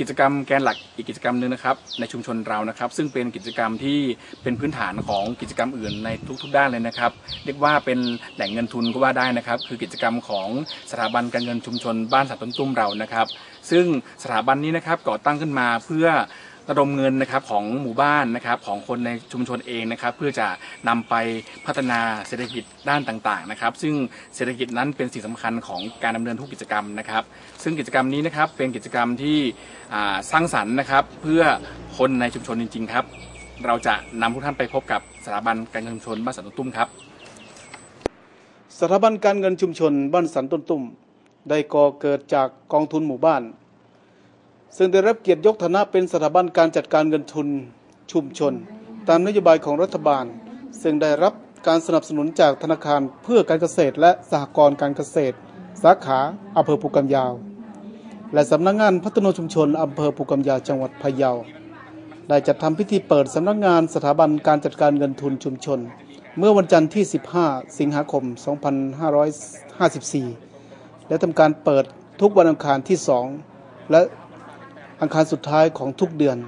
กิจกรรมแกนหลักอีกกิจกรรมหนึ่งนะครับในชุมชนเรานะครับ ซึ่งเป็นกิจกรรมที่เป็นพื้นฐานของกิจกรรมอื่นในทุก ๆ ด้านเลยนะครับ เรียกว่าเป็นแหล่งเงินทุนก็ว่าได้นะครับ คือกิจกรรมของสถาบันการเงินชุมชนบ้านสัตว์ต้นตุ้มเรานะครับ ซึ่งสถาบันนี้นะครับก่อตั้งขึ้นมาเพื่อ ระดมเงินนะครับของหมู่บ้านนะครับของคนในชุมชนเองนะครับ เพื่อจะนำไปพัฒนาเศรษฐกิจด้านต่างๆนะครับ ซึ่งเศรษฐกิจนั้นเป็นสิ่งสำคัญของการดำเนินทุกกิจกรรมนะครับ ซึ่งกิจกรรมนี้นะครับเป็นกิจกรรมที่สร้างสรรค์นะครับ เพื่อคนในชุมชนจริง ๆ ครับ เราจะนำทุกท่านไปพบกับสถาบันการเงินชุมชนบ้านสันตุตุ้มครับ สถาบันการเงินชุมชนบ้านสันต้นตุ้มได้ก่อเกิดจากกองทุนหมู่บ้าน ซึ่งได้รับเกียรติยกฐานะเป็นสถาบันการจัดการเงินทุนชุมชน ตามนโยบายของรัฐบาล ซึ่งได้รับการสนับสนุนจากธนาคารเพื่อการเกษตรและสหกรณ์การเกษตร สาขาอำเภอภูกำยาว และสำนักงานพัฒนาชุมชนอำเภอภูกำยาวจังหวัดพะเยาได้จัดทำพิธีเปิดสำนักงานสถาบันการจัดการเงินทุนชุมชน เมื่อวันจันทร์ที่ 15 สิงหาคม 2554 และทำการเปิดทุกวันอังคารที่ 2 และ อังคารสุดท้ายของทุกเดือน